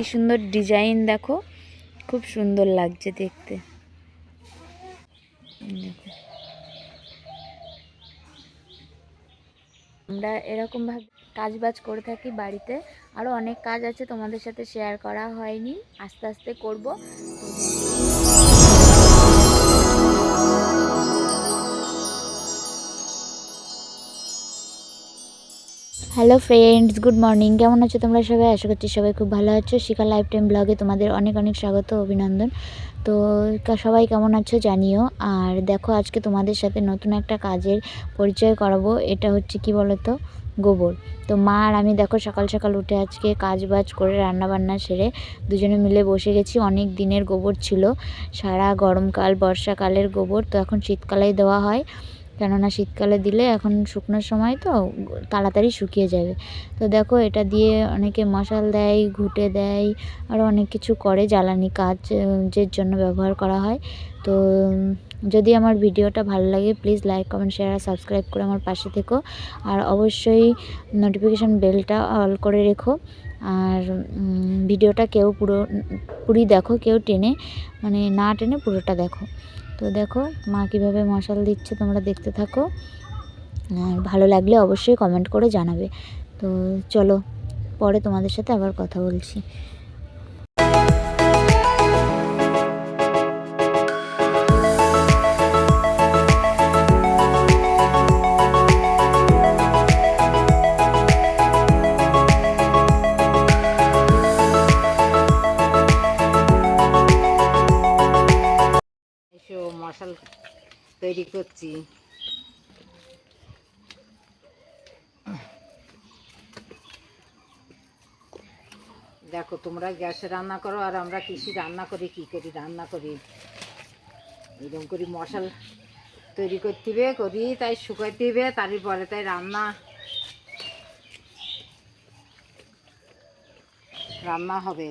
কি সুন্দর ডিজাইন দেখো। খুব সুন্দর লাগছে দেখতে। আমরা এরকমভাবে কাজ বাজ করে থাকি বাড়িতে। আরও অনেক কাজ আছে তোমাদের সাথে শেয়ার করা হয়নি। আস্তে আস্তে করব। হ্যালো ফ্রেন্ডস গুড মর্নিং কেমন আছো তোমরা সবাই? আশা করছি সবাই খুব ভালো আছো। শিখা লাইফ টাইম ব্লগে তোমাদের অনেক অনেক স্বাগত অভিনন্দন। তো সবাই কেমন আছো জানিও। আর দেখো, আজকে তোমাদের সাথে নতুন একটা কাজের পরিচয় করাবো। এটা হচ্ছে কি বলো তো গোবর। তো মা আর আমি দেখো, সকাল সকাল উঠে আজকে কাজ বাজ করে রান্না বান্না সেরে দুজনে মিলে বসে গেছি। অনেক দিনের গোবর ছিল। সারা গরমকাল, বর্ষাকালের গোবর। তো এখন শীতকালেই দেওয়া হয়। কেননা শীতকালে দিলে এখন শুকনোর সময় তো, তাড়াতাড়ি শুকিয়ে যাবে। তো দেখো, এটা দিয়ে অনেকে মশাল দেয়, ঘুটে দেয় আরও অনেক কিছু করে জ্বালানি কাজ কাজের জন্য ব্যবহার করা হয়। তো, যদি আমার ভিডিওটা ভালো লাগে প্লিজ লাইক কমেন্ট শেয়ার আর সাবস্ক্রাইব করে আমার পাশে থেকো। আর অবশ্যই নোটিফিকেশান বেলটা অল করে রেখো। আর ভিডিওটা কেউ পুরো, পুরি দেখো, কেউ টেনে মানে না টেনে পুরোটা দেখো। তো দেখো, মা কীভাবে মশাল দিচ্ছে তোমরা দেখতে থাকো। ভালো লাগলে অবশ্যই কমেন্ট করে জানাবে। তো চলো, পরে তোমাদের সাথে আবার কথা বলছি। তৈরি করছি। দেখো, তোমরা গ্যাসে রান্না করো আর আমরা কৃষি রান্না করি, কি করি? রান্না করি। এরকম করি মশাল তৈরি করতে করি, তাই শুকাইতে হবে তারপরে তাই রান্না। রান্না হবে।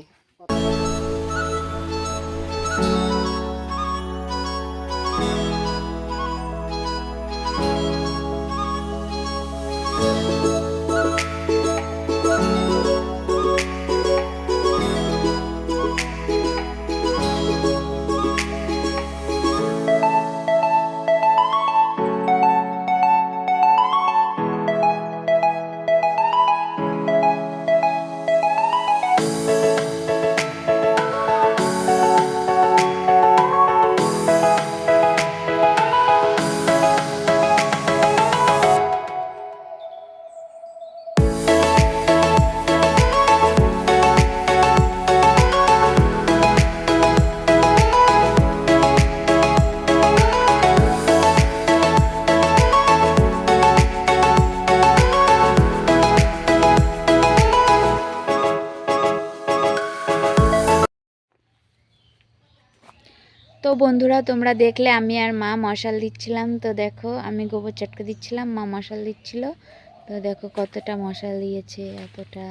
তো বন্ধুরা, তোমরা দেখলে আমি আর মা মশাল দিচ্ছিলাম। তো দেখো, আমি গোবর চটকে দিচ্ছিলাম, মা মশাল দিচ্ছিল। তো দেখো কতটা মশাল দিয়েছে, এতটা।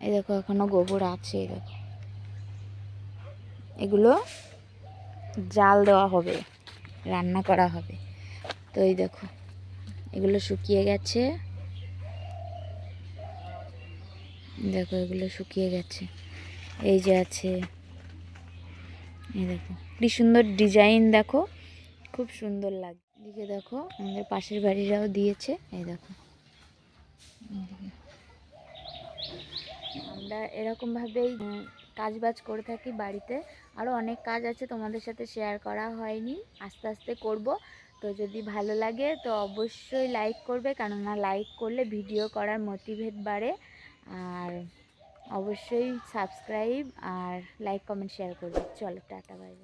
এই দেখো, এখনও গোবর আছে দেখো। এগুলো জাল দেওয়া হবে, রান্না করা হবে। তো এই দেখো, এগুলো শুকিয়ে গেছে। দেখো, এগুলো শুকিয়ে গেছে। এই যে আছে। এই দেখো, কি সুন্দর ডিজাইন দেখো, খুব সুন্দর লাগে দিকে দেখো, আমাদের পাশের বাড়িরাও দিয়েছে, এই দেখো। আমরা এরকমভাবেই কাজ বাজ করে থাকি বাড়িতে। আরও অনেক কাজ আছে তোমাদের সাথে শেয়ার করা হয়নি, আস্তে আস্তে করব। তো যদি ভালো লাগে, তো অবশ্যই লাইক করবে, কেননা লাইক করলে ভিডিও করার মোটিভেট বাড়ে। আর অবশ্যই সাবস্ক্রাইব আর লাইক কমেন্ট শেয়ার করবে। চলো টাটা বাই